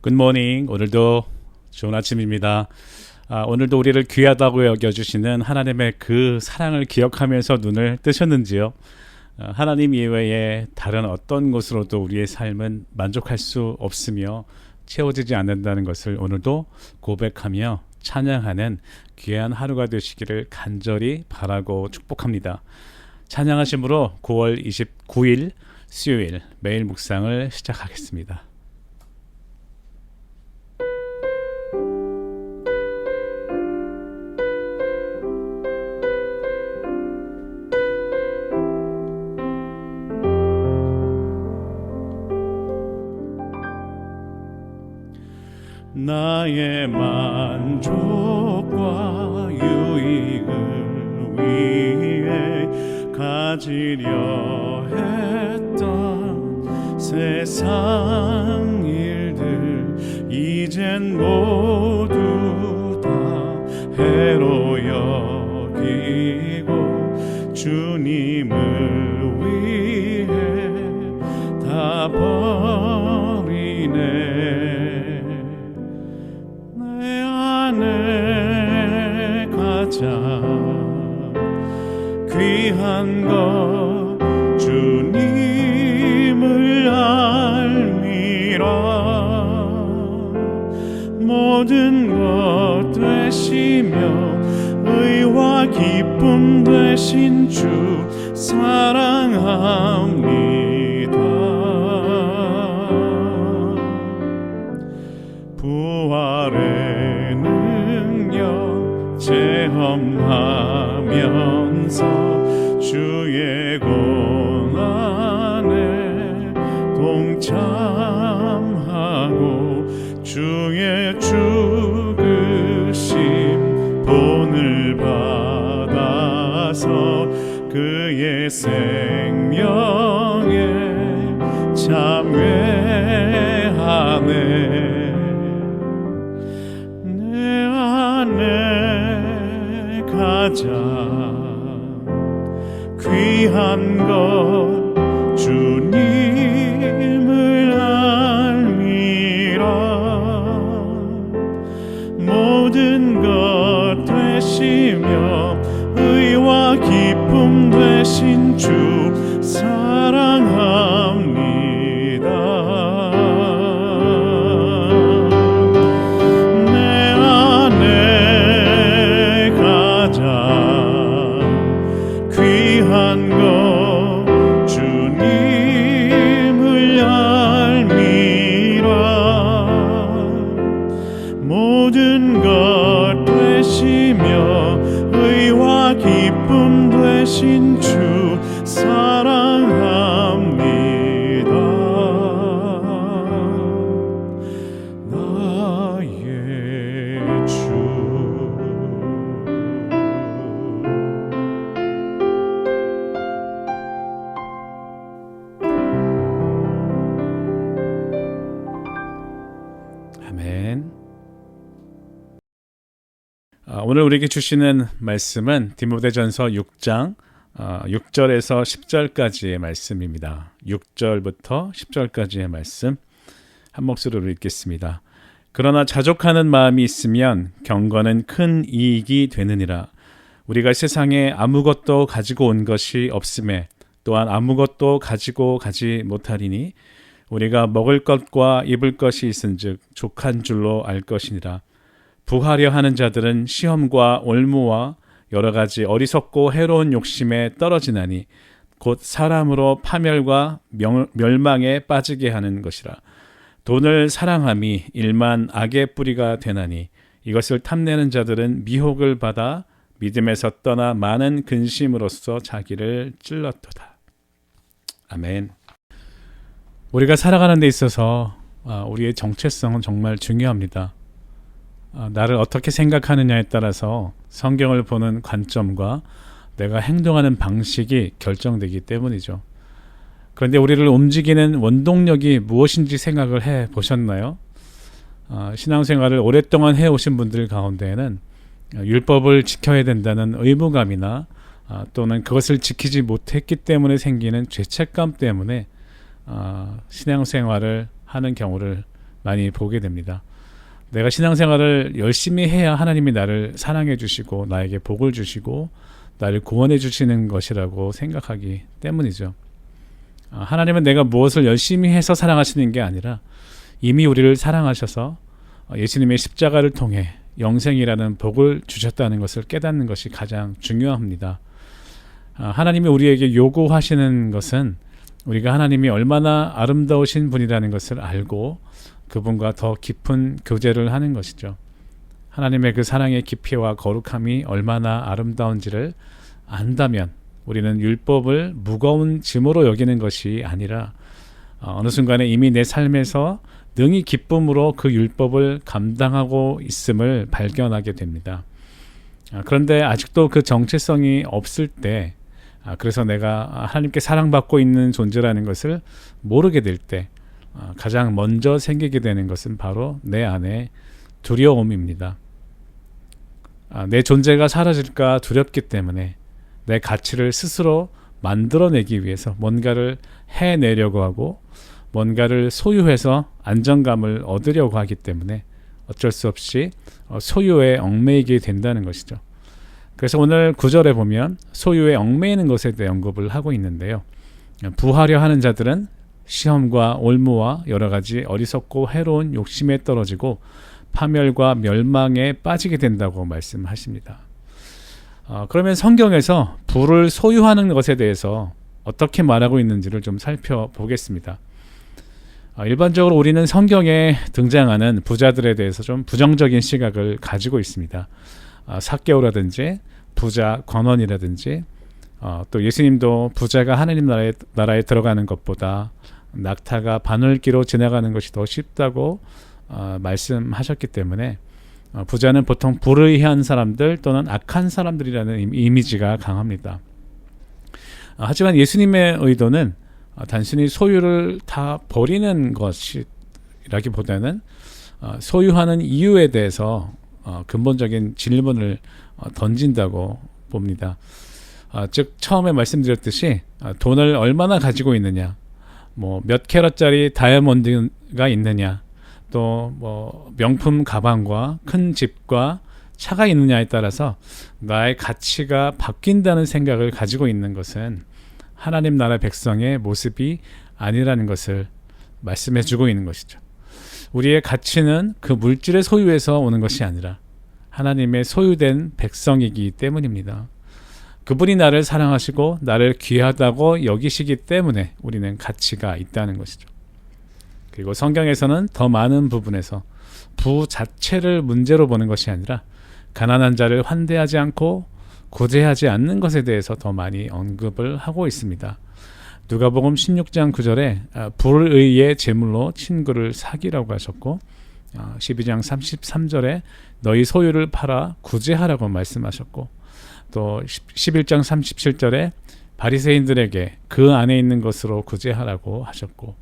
굿모닝. 오늘도 좋은 아침입니다. 아, 오늘도 우리를 귀하다고 여겨주시는 하나님의 그 사랑을 기억하면서 눈을 뜨셨는지요? 아, 하나님 이외에 다른 어떤 것으로도 우리의 삶은 만족할 수 없으며 채워지지 않는다는 것을 오늘도 고백하며 찬양하는 귀한 하루가 되시기를 간절히 바라고 축복합니다. 찬양하심으로 9월 29일 수요일 매일 묵상을 시작하겠습니다. 나의 만족과 유익을 위해 가지려 했던 세상 일들 이젠 모 가장 귀한 것 주님을 알미라. 모든 것 되시며 의와 기쁨 되신 주 사랑합 체험하면서 주의 고난에 동참하고 주의 죽으심 본을 받아서 그의 생명에 참여 귀한 것 주님을 알미라. 모든 것 되시며 의와 기쁨 되신 주 귀 오늘 우리에게 주시는 말씀은 디모데전서 6장 아, 6절에서 10절까지의 말씀입니다. 6절부터 10절까지의 말씀 한 목소리로 읽겠습니다. 그러나 자족하는 마음이 있으면 경건은 큰 이익이 되느니라. 우리가 세상에 아무것도 가지고 온 것이 없음에 또한 아무것도 가지고 가지 못하리니 우리가 먹을 것과 입을 것이 있은즉 족한 줄로 알 것이니라. 부하려 하는 자들은 시험과 올무와 여러 가지 어리석고 해로운 욕심에 떨어지나니 곧 사람으로 파멸과 명- 멸망에 빠지게 하는 것이라. 돈을 사랑함이 일만 악의 뿌리가 되나니 이것을 탐내는 자들은 미혹을 받아 믿음에서 떠나 많은 근심으로써 자기를 찔렀도다. 아멘. 우리가 살아가는 데 있어서 아, 우리의 정체성은 정말 중요합니다. 아, 나를 어떻게 생각하느냐에 따라서 성경을 보는 관점과 내가 행동하는 방식이 결정되기 때문이죠. 그런데 우리를 움직이는 원동력이 무엇인지 생각을 해 보셨나요? 아, 신앙생활을 오랫동안 해 오신 분들 가운데에는 율법을 지켜야 된다는 의무감이나 아, 또는 그것을 지키지 못했기 때문에 생기는 죄책감 때문에 아, 신앙생활을 하는 경우를 많이 보게 됩니다. 내가 신앙생활을 열심히 해야 하나님이 나를 사랑해 주시고 나에게 복을 주시고 나를 구원해 주시는 것이라고 생각하기 때문이죠. 아, 하나님은 내가 무엇을 열심히 해서 사랑하시는 게 아니라 이미 우리를 사랑하셔서 어, 예수님의 십자가를 통해 영생이라는 복을 주셨다는 것을 깨닫는 것이 가장 중요합니다. 아, 하나님이 우리에게 요구하시는 것은 우리가 하나님이 얼마나 아름다우신 분이라는 것을 알고 그분과 더 깊은 교제를 하는 것이죠. 하나님의 그 사랑의 깊이와 거룩함이 얼마나 아름다운지를 안다면 우리는 율법을 무거운 짐으로 여기는 것이 아니라 어, 어느 순간에 이미 내 삶에서 능히 기쁨으로 그 율법을 감당하고 있음을 발견하게 됩니다. 아, 그런데 아직도 그 정체성이 없을 때, 아, 그래서 내가 하나님께 사랑받고 있는 존재라는 것을 모르게 될 때, 아, 가장 먼저 생기게 되는 것은 바로 내 안에 두려움입니다. 내 존재가 사라질까 두렵기 때문에 내 가치를 스스로 만들어내기 위해서 뭔가를 해내려고 하고 뭔가를 소유해서 안정감을 얻으려고 하기 때문에 어쩔 수 없이 어, 소유에 얽매이게 된다는 것이죠. 그래서 오늘 구절에 보면 소유에 얽매이는 것에 대해 언급을 하고 있는데요. 부하려 하는 자들은 시험과 올무와 여러 가지 어리석고 해로운 욕심에 떨어지고 파멸과 멸망에 빠지게 된다고 말씀하십니다. 어, 그러면 성경에서 부를 소유하는 것에 대해서 어떻게 말하고 있는지를 좀 살펴보겠습니다. 어, 일반적으로 우리는 성경에 등장하는 부자들에 대해서 좀 부정적인 시각을 가지고 있습니다. 어, 사개오라든지 부자 권원이라든지 어, 또 예수님도 부자가 하나님 나라에, 나라에 들어가는 것보다 낙타가 바늘기로 지나가는 것이 더 쉽다고 어, 말씀하셨기 때문에 어, 부자는 보통 불의한 사람들 또는 악한 사람들이라는 이미지가 강합니다. 어, 하지만 예수님의 의도는 어, 단순히 소유를 다 버리는 것이라기보다는 어, 소유하는 이유에 대해서 어, 근본적인 질문을 던진다고 봅니다. 즉 처음에 말씀드렸듯이 돈을 얼마나 가지고 있느냐, 뭐 몇 캐럿짜리 다이아몬드가 있느냐, 또 뭐 명품 가방과 큰 집과 차가 있느냐에 따라서 나의 가치가 바뀐다는 생각을 가지고 있는 것은 하나님 나라 백성의 모습이 아니라는 것을 말씀해 주고 있는 것이죠. 우리의 가치는 그 물질의 소유에서 오는 것이 아니라 하나님의 소유된 백성이기 때문입니다. 그분이 나를 사랑하시고 나를 귀하다고 여기시기 때문에 우리는 가치가 있다는 것이죠. 그리고 성경에서는 더 많은 부분에서 부 자체를 문제로 보는 것이 아니라 가난한 자를 환대하지 않고 구제하지 않는 것에 대해서 더 많이 언급을 하고 있습니다. 누가복음 16장 9절에 아, 불의의 제물로 친구를 사기라고 하셨고 12장 아, 33절에 너희 소유를 팔아 구제하라고 말씀하셨고 또 11장 37절에 바리새인들에게 그 안에 있는 것으로 구제하라고 하셨고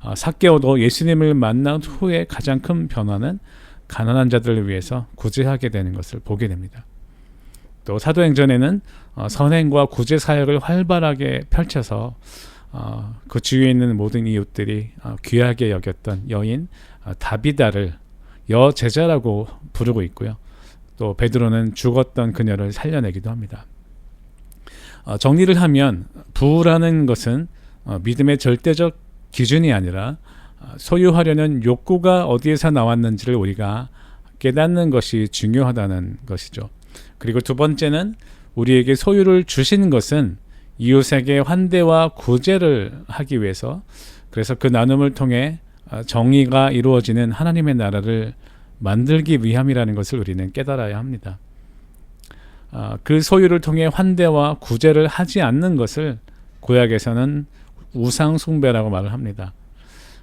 아, 사개오도 예수님을 만난 후에 가장 큰 변화는 가난한 자들을 위해서 구제하게 되는 것을 보게 됩니다. 또 사도행전에는 어, 선행과 구제 사역을 활발하게 펼쳐서 어, 그 주위에 있는 모든 이웃들이 어, 귀하게 여겼던 여인 어, 다비다를 여제자라고 부르고 있고요. 또 베드로는 죽었던 그녀를 살려내기도 합니다. 어, 정리를 하면 부라는 것은 어, 믿음의 절대적 기준이 아니라 소유하려는 욕구가 어디에서 나왔는지를 우리가 깨닫는 것이 중요하다는 것이죠. 그리고 두 번째는 우리에게 소유를 주시는 것은 이웃에게 환대와 구제를 하기 위해서 그래서 그 나눔을 통해 아, 정의가 이루어지는 하나님의 나라를 만들기 위함이라는 것을 우리는 깨달아야 합니다. 아, 그 소유를 통해 환대와 구제를 하지 않는 것을 구약에서는 우상 숭배라고 말을 합니다.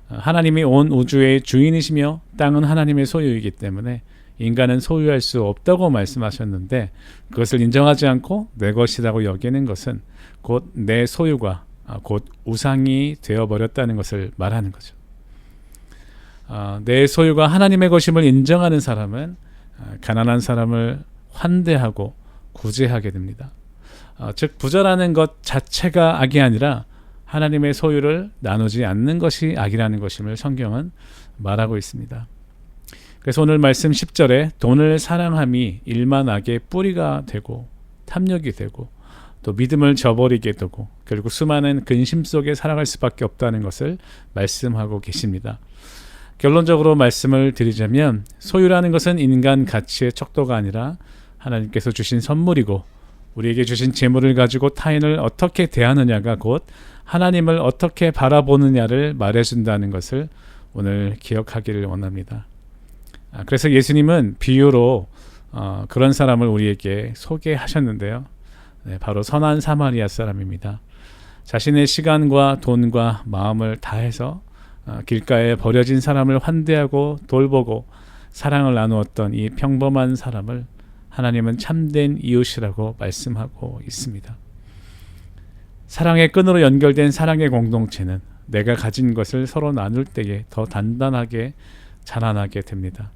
아, 하나님이 온 우주의 주인이시며 땅은 하나님의 소유이기 때문에 인간은 소유할 수 없다고 말씀하셨는데 그것을 인정하지 않고 내 것이라고 여기는 것은 곧 내 소유가 아, 곧 우상이 되어버렸다는 것을 말하는 거죠. 아, 내 소유가 하나님의 것임을 인정하는 사람은 아, 가난한 사람을 환대하고 구제하게 됩니다. 즉 부자라는 것 자체가 악이 아니라 하나님의 소유를 나누지 않는 것이 악이라는 것임을 성경은 말하고 있습니다. 그래서 오늘 말씀 10절에 돈을 사랑함이 일만하게 뿌리가 되고 탐욕이 되고 또 믿음을 저버리게 되고 결국 수많은 근심 속에 살아갈 수밖에 없다는 것을 말씀하고 계십니다. 결론적으로 말씀을 드리자면 소유라는 것은 인간 가치의 척도가 아니라 하나님께서 주신 선물이고 우리에게 주신 재물을 가지고 타인을 어떻게 대하느냐가 곧 하나님을 어떻게 바라보느냐를 말해준다는 것을 오늘 기억하기를 원합니다. 아, 그래서 예수님은 비유로 어, 그런 사람을 우리에게 소개하셨는데요. 네, 바로 선한 사마리아 사람입니다. 자신의 시간과 돈과 마음을 다해서 어, 길가에 버려진 사람을 환대하고 돌보고 사랑을 나누었던 이 평범한 사람을 하나님은 참된 이웃이라고 말씀하고 있습니다. 사랑의 끈으로 연결된 사랑의 공동체는 내가 가진 것을 서로 나눌 때에 더 단단하게 자라나게 됩니다.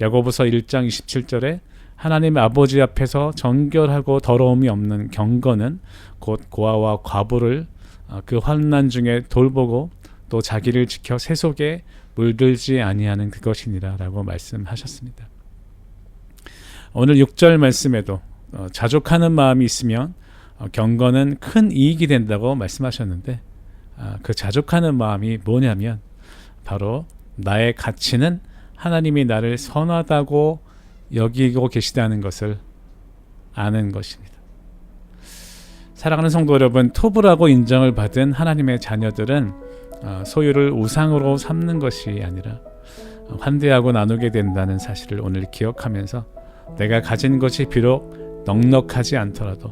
야고보서 1장 27절에 하나님 아버지 앞에서 정결하고 더러움이 없는 경건은 곧 고아와 과부를 어, 그 환난 중에 돌보고 또 자기를 지켜 세속에 물들지 아니하는 그것이니라라고 말씀하셨습니다. 오늘 6절 말씀에도 어, 자족하는 마음이 있으면 어, 경건은 큰 이익이 된다고 말씀하셨는데 아, 그 자족하는 마음이 뭐냐면 바로 나의 가치는 하나님이 나를 선하다고 여기고 계시다는 것을 아는 것입니다. 사랑하는 성도 여러분, 토부라고 인정을 받은 하나님의 자녀들은 어, 소유를 우상으로 삼는 것이 아니라 환대하고 나누게 된다는 사실을 오늘 기억하면서 내가 가진 것이 비록 넉넉하지 않더라도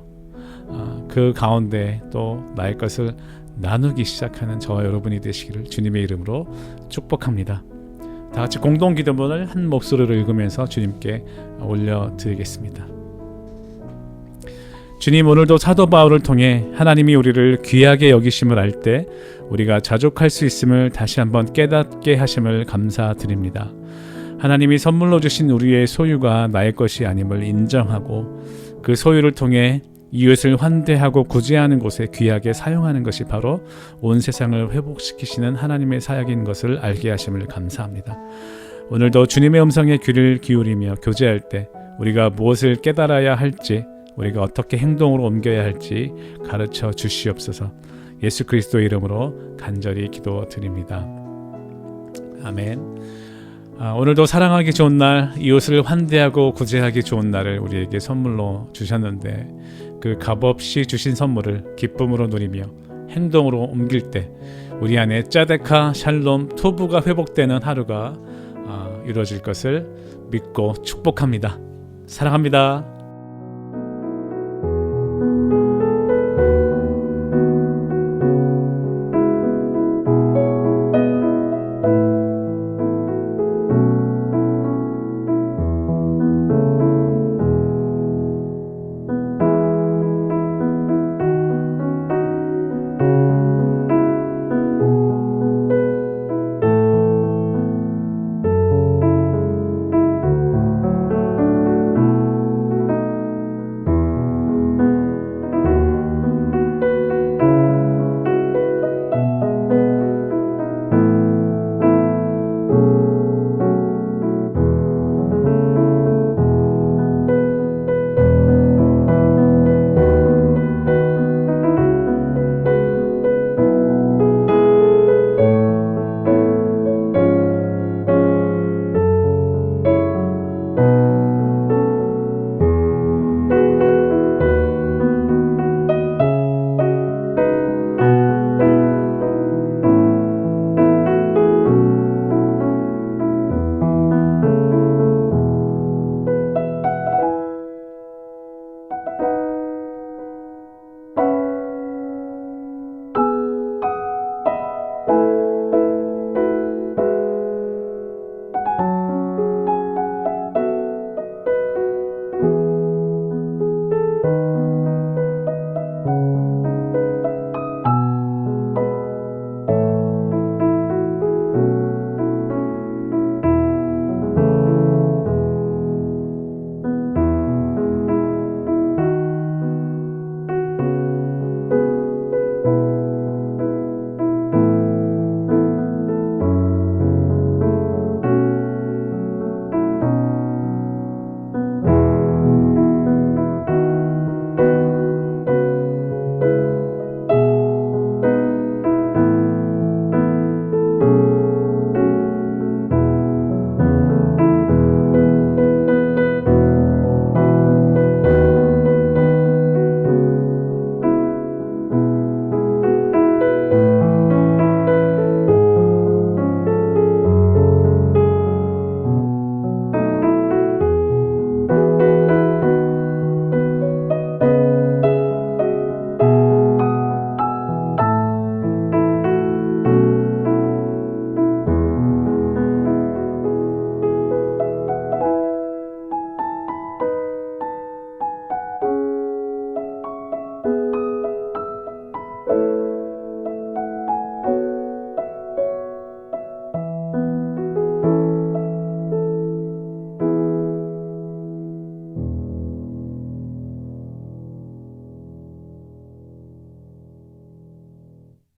어, 그 가운데 또 나의 것을 나누기 시작하는 저와 여러분이 되시기를 주님의 이름으로 축복합니다. 다 같이 공동 기도문을 한 목소리로 읽으면서 주님께 올려드리겠습니다. 주님 오늘도 사도 바울을 통해 하나님이 우리를 귀하게 여기심을 알 때 우리가 자족할 수 있음을 다시 한번 깨닫게 하심을 감사드립니다. 하나님이 선물로 주신 우리의 소유가 나의 것이 아님을 인정하고 그 소유를 통해 이웃을 환대하고 구제하는 곳에 귀하게 사용하는 것이 바로 온 세상을 회복시키시는 하나님의 사역인 것을 알게 하심을 감사합니다. 오늘도 주님의 음성에 귀를 기울이며 교제할 때 우리가 무엇을 깨달아야 할지 우리가 어떻게 행동으로 옮겨야 할지 가르쳐 주시옵소서. 예수 그리스도 이름으로 간절히 기도드립니다. 아멘. 아, 오늘도 사랑하기 좋은 날, 이웃을 환대하고 구제하기 좋은 날을 우리에게 선물로 주셨는데 그 값없이 주신 선물을 기쁨으로 누리며 행동으로 옮길 때 우리 안에 짜데카, 샬롬, 토부가 회복되는 하루가 아, 이루어질 것을 믿고 축복합니다. 사랑합니다.